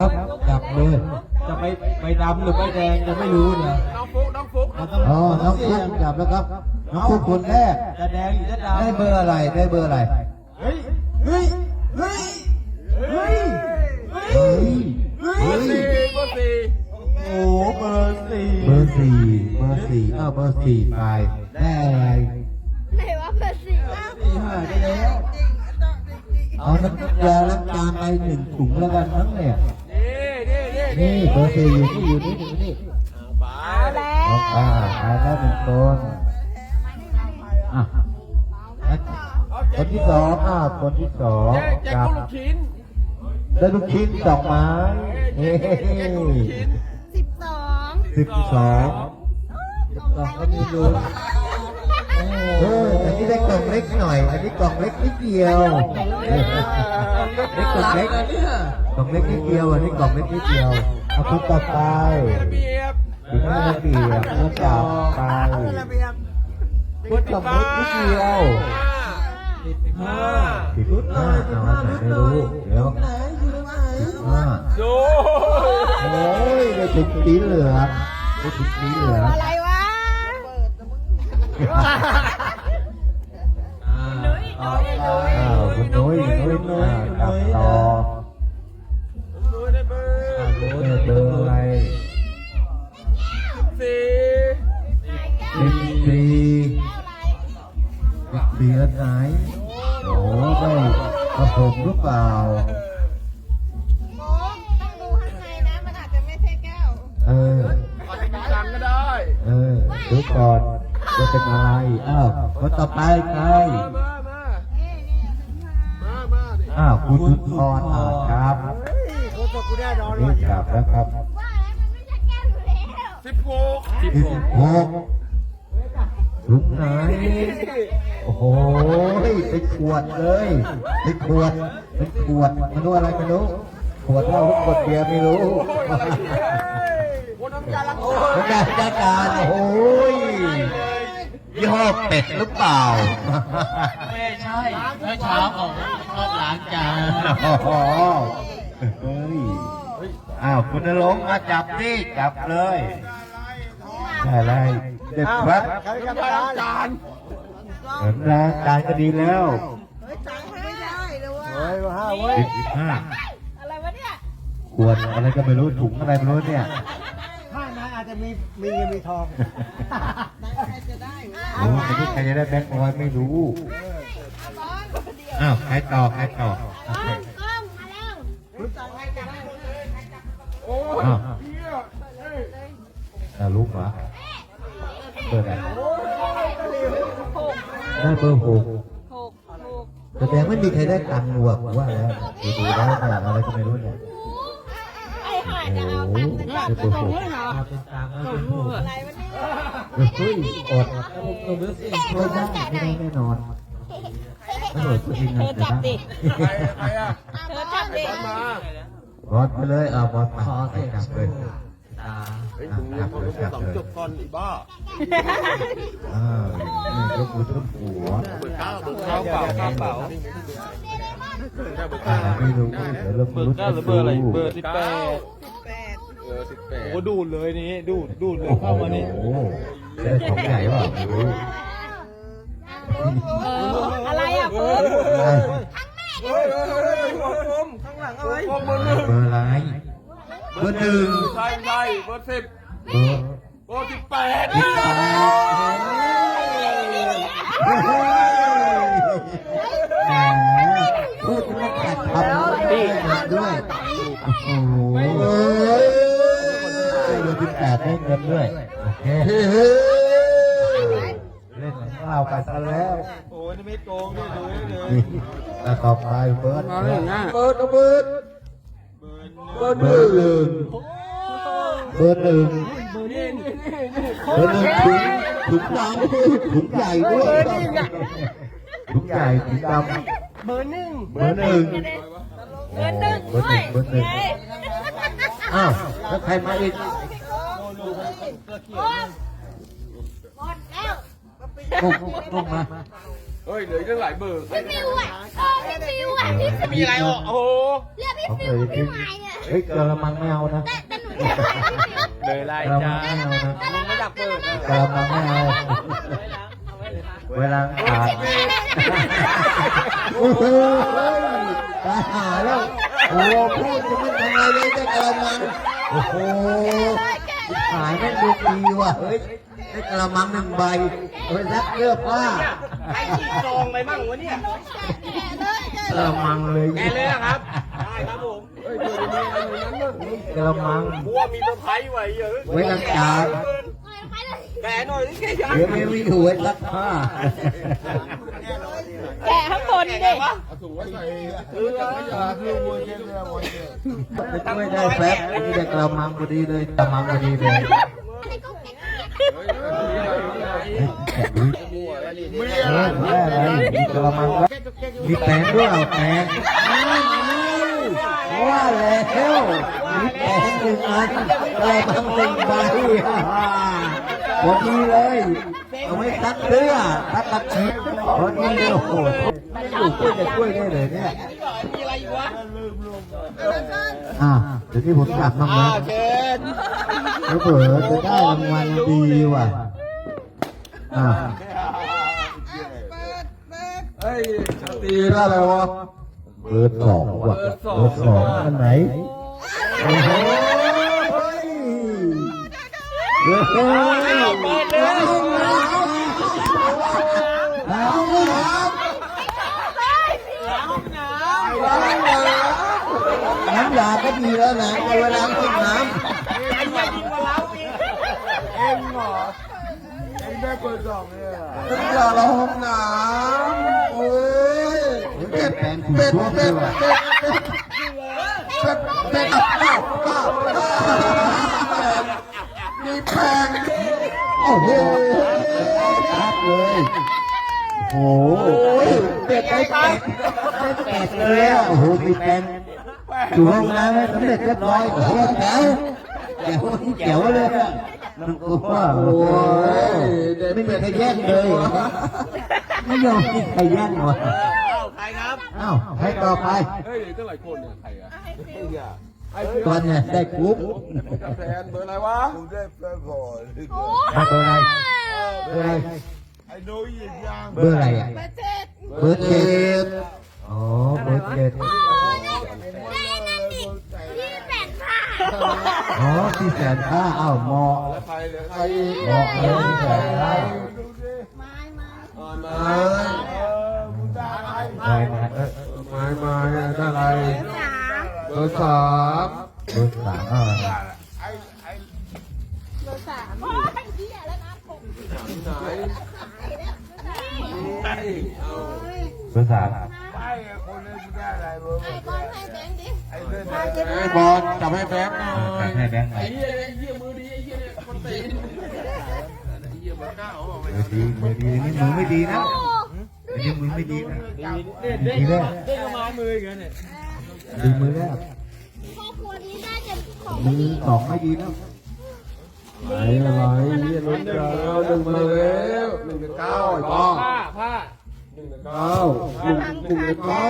ครับจับเลยจะไปไปดำหรือไปแดงจะไม่รู้เนี่ยน้องฟุกน้องฟุกมันต้องอ๋อน้องฟุกจับแล้วครับน้องฟุกคนแรกจะแดงหรือจะดำได้เบอร์อะไรได้เบอร์อะไรเฮ้ยเฮ้ยเฮ้ยเฮ้ยเฮ้ยเบอเฮ้ยร์สี่เบอร์สี่โอ้เบอร์สี่เบอร์สี่เบอร์สี่อ้าวเบอร์สี่ไปได้อะไรไหนว่าเบอร์สี่สี่ห้าได้แล้วเอาน้ำยาล้างจานไปหนึ่งถุงแล้วกันทั้งเนี่ย นี่เบอร์สี่อยู่นี่อยู่นี่อยู่นี่เอาแล้วน้องป้าไปแล้วหนึ่งคนอะคนที่สองอะคนที่สองจับได้ลูกชิ้นดอกไม้เฮ้แจกลูกชิ้นสิบสองสิบสองกล่องอะไรวะเนี่ย นี้ได้กล่องเล็กหน่อย อันนี้กล่องเล็กนิดเดียวเล็กล่องเล็กกล่องเล็กนิดเดียว อันนี้กล่องเล็กนิดเดียวเอาคุณต่อไประเบียบถึงหน้าระเบียบแล้วจับไปพุทธกล่องเล็กนิดเดียวสิบห้าสิบห้าเอาอันไหนไม่รู้เดี๋ยวสิบห้าโอ้ยได้ถุงสีเหลืองได้ถุงสีเหลืองอะไรวะ โอ้ได้กระผมหรือเปล่าโอ้ต้องดูข้างในนะ มันอาจจะไม่ใช่แก้ว เออ อาจจะกินกันก็ได้เออดูก่อนว่าเป็นอะไร อ้าวคนต่อไปใคร มามามาเอ๊ะเนี่ยถึงมามามาดิอ้าวคุณชุดพรอ่าครับเขาตกกูแน่นอนนี่กลับแล้วครับว่าแล้วมันไม่ใช่แก้วอยู่แล้ว สิบหกที่สิบหก ถุงไหนโอ้โหเป็นขวดเลยเป็นขวดเป็นขวดไม่รู้อะไรไม่รู้ขวดเหล้าหรือขวดเบียร์ไม่รู้คนน้ำยาล้างเป็นการจัดการโอ้ยยี่ห้อเป็ดหรือเปล่า ไม่ใช่เมื่อเช้าของชอบล้างจานโอ้โหเฮ้ยอ้าวคุณนรงค์มาจับนี่จับเลยอะไร เด็ดครับน้ำยาล้างจานเหมือนล้างจานก็ดีแล้วเฮ้ยตังค์ไม่ได้เลยว่ะเฮ้ยมาห้าเว้ยสิบสิบห้าอะไรวะเนี่ยขวดอะไรก็ไม่รู้ถุงอะไรไม่รู้เนี่ยข้างในอาจจะมีมีเงินมีทองใครจะได้วะโอ้ไม่รู้ใครจะได้แบงค์ร้อยไม่รู้อ้าวใครต่อใครต่อก้องก้องมาแล้วโอ้ยอ้าวเฮียเฮ้ยอ่ารู้ปะ เบอร์อะไรได้เบอร์หกหกหกแสดงไม่มีใครได้ตังค์หรอกว่าแล้วดูดูแล้วเนี่ยอะไรก็ไม่รู้เนี่ยไอ้ห่าจะเอาตังค์จากได้เบอร์หกเอเป็นตังค์แล้วเป็นถูกอะไรวะเนี่ยเฮ้ยอดตัวเบอร์สี่ไม่ได้ไม่ได้แน่นอนตำรวจตัวเองนะจะได้ใครใครอะเธอจับดิบอลมาบอสไปเลยอ่าบอสมาไปจับเลยตาเฮ้ยมึงเรียนความรู้สองจบก่อนอีบ้าอ่านี่ยกมือทุบหัวเบอร์เก้าเบอร์เก้าเปล่าเก้าเปล่าอ่าไม่รู้เดี๋ยวเราเบอรู้ร์เก้าหรือเบอร์อะไรเบอร์สิบแปดแปดเออสิบแปดโอ้ดูดเลยนี่ดูดดูดเลยโอ้โหเข้ามานี่ได้ของใหญ่เปล่าไม่รู้เอออะไรอะเฟิร์สเอ้ยเฮ้ยเฮ้ยเฮ้ยหัวกลมข้างหลังอะไรหัวกลมเบอร์หนึ่งเบอร์อะไรเบอ ร์หนึ่งใช่ใช่เบอร์สิบเบอร์เบอร์สิบแปดสิบแปดแหมพูดไม่ขัดคำพี่ด้วยโอ้โหเบอร์สิบแปดได้เงินด้วยโอเคเล่นของเราไปซะแล้วโอ้ยนี่ไม่โกงด้วยดูได้เลยนี่แล้วต่อไปเบิร์ดเบิร์ดเบิร์ด เบอร์หนึ่งเบอร์หนึ่งเบอร์หนึ่งถุงถุงดำถุงใหญ่ด้วยถุงใหญ่ถุงดำเบอร์หนึ่งเบอร์หนึ่งเบอร์หนึ่งด้วยเบอร์หนึ่งอ้าวแล้วใครมาอีกหมดแล้วกุ้งกุ้งมา ฮ้ยเหลืออีกตั้งหลายเบอร์พี่ฟิวอะเออพี่ฟิวอะพี่ฟิวมีอะไรอะโอ้โหเรียกพี่ฟิวพี่หมายเนี่ยเฮ้ยกระมังไม่เอานะแต่แต่หนูเรียกพี่ฟิวเลยไล่กระมัจ้างไม่เอานะมึงไม่ดับเปิดกระมังไม่เอาเวลาขาดโอ้โหตายหาแล้วโอ้โหพูดจะไม่ทำอะไรเลยจะกระมังโอ้โหหายไม่ดูดีว่ะเฮ้ย ได้กระมังหนึ่งใบเฮ้ยรักเลือกผ้าไอ้ที่ซองไปมั่งวะเนี่ยกระมังเลยแกเลยนะครับ ได้ครับผมเฮ้ยเดี๋ยวมีอะไรนั้นมั้งกระมังกูว่ามีเซอร์ไพรส์ไว้เยอะไว้ล้างจานแกหน่อยนี่แกยังเดี๋ยวไม่มีหัวซักผ้าแกะข้างบนดิไม่ได้แฟบนี่ได้กระมังพอดีเลยกระมังพอดีเลย เออได้อะไรมีกระมังแล้วมีแปงด้วยเอาแปงว่าแล้วมีแปงหนึ่งอันกระมังหนึ่งใบพอดีเลย เอาไว้ซักเสื้อซักกระเช้าพอดีเลยโอ้โหช่วยจะช่วยได้เลยเนี่ยอะอ่าเดี๋ยวนี้ผมกลับมาแล้วเผื่อจะได้รางวัลดีว่ะ อ่าเฮ้ยชาตีได้อะไรวะเบอร์สองว่ะเบอร์สองอันไหนโอ้โหเฮ้ยเฮ้ยเปิดเลยน้ำยาก็ดีแล้วนะเอาเวลาต้นน้ำ ไอ้ยังยิงมาแล้วอีก น้ำยาละห้องน้ำโอ้ยเป็ดเป็ดเป็ดเป็ดเป็ดเป็ดเป็ดมีแพงโอ้โหครับเลยโอ้โหเป็ดไอ้เป็ดเป็ดเลยอะโอ้โหมีแพงอยู่ห้องน้ำให้สำเร็จเรียบร้อยโอ้โหแจ๋วแจ๋วแจ๋วเลยอะมันก็ว่าโอ้ย ไม่มีใครแย่งเลยไม่ยอมมีใครแย่งวะเอ้าใครครับอ้าวให้ต่อไปเฮ้ยเหลือตั้งหลายคนเนี่ยใครอะไอ้ตอนเนี่ยได้กรุ๊ปแฟนเบอร์อะไรวะมาเบอร์อะไรเบอร์อะไรเบอร์อะไรอะมาเจ็ดเบอร์เจ็ดอ๋อเบอร์เจ็ดได้นั่นดิพี่แปดผ้าอ๋อที่แสนห้าอ้าวมอ ใครเหลือใครมอเลยที่แสนห้าไม้ไม้อ่อนมาไม่ไม่เออมามาได้อะไรสามเบอร์สามเบอร์สามอ้าวเบอร์สามโอ้ยเหี้ยแล้วนะผมไหนเบอร์สามไอ้บอลให้แบงค์ดิไอ้บอลจับให้แบหน่อยให้แบงค์หน่ไอ้อย ไอ้เหี้ยเบอร์เก้าเอาไมือดีมือดีนี่มือไม่ดีนะนนี้มือไม่ดีนะดีแรกเด็ดประมามือกันเนี่ยดีมือแรกครอบครัวนี้น่าจะของมือสองไม่ดีนะไหนอะไรเหี้ยลุ้เก้าหนึ่งมาแล้วหนึ่งเก้าไอ้บอลผ้าผ้าหนึ่งเก้าหนึ่งหนึ่งเก้า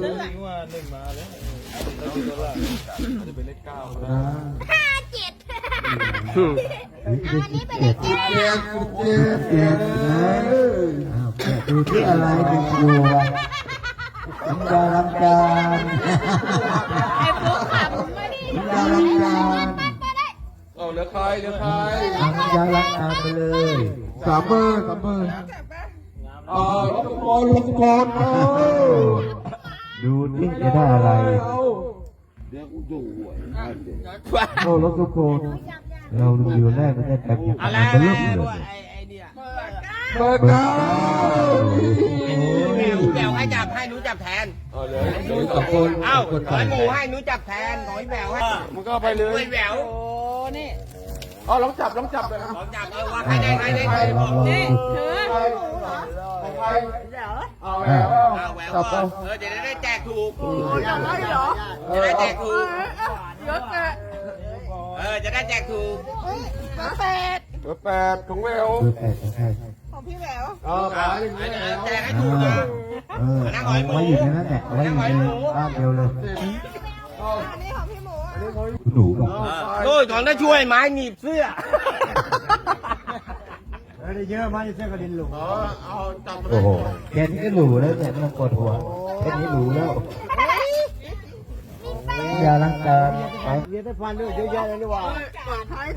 หนึ่งมาแล้วจะเป็นเลขเก้า อันนี้เป็นเลขเจ็ดเจ็ดเจ็ดเจ็ดนะอ้าวแกะดูที่อะไรดูดูน้ำยาล้างจานไอ้พวกขำมาดิน้ำยาล้างจานเอาเหลือใครเหลือใครเอาน้ำยาล้างจานไปเลยสามหมื่นสามหมื่นอ๋อลงบอลลงบอลโอ้ดูที่จะได้อะไรโอ้รถทุกคน เราดูอยู่แรกก็ได้แบบอย่างนั้นเป็นเรื่องเลย เบอร์เก้าแบวให้จับให้หนูจับแทนเอาเลยดูสองคนเอ้าคนขอใส่ให้หมูให้หนูจับแทนขอให้แบวให้มันก็ไปเลยให้แบวโอ้นี่อ๋อลองจับลองจับเลยครับขอจับเอาว่าใครได้ใครได้ใครลองลองนี่เธอใครเดี๋ยวเอาแล้วเอาแหววจับก่เอาอนเออจะได้แจกถูกอย่างไรเหรอจะได้แจกถูกยศแปดเออจะได้แจกถูกเบอร์แปดเบอร์แปดของเวลเบอร์แปดของใครของพี่แหววเออป๋าอย่างนี้แล้วแจกให้ถูกนะเออเอาไว้อยู่ในนั้นแหละเอาไว้อยู่ในบ้านเดียวเลยอันนี้ของพี่หมูหนูบอกโอ้ยถอนถ้ช่วยไม้หนีบเสื้อเยอะมากเสื้อาจับมาโอ้โหแค่นี้ก็หรูแล้วเนี่ไม่ต้องปวดหัวแค่นี้หรูแล้ว ยาลังกานเรียนได้ฟันด้วยเยอะแยะเลยว่าป่าไทย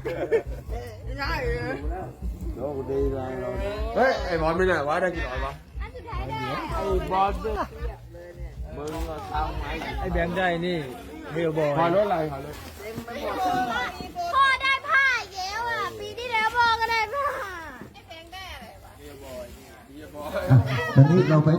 ใช่โลกดีเลยเฮ้ย ไอ้บอลไม่ได้วะได้กี่ร้อยวะไอ้บอลมึงทำไหมไอ้แบงค์ได้นี่เฮียบอยพอรู้อะไรพ่อได้ผ้าเยอะอะ ปีที่แล้วพ่อก็ได้ผ้าไอ้แบงค์ได้อะไรวะเฮียบอยเฮียบอยตอนนี้เราไป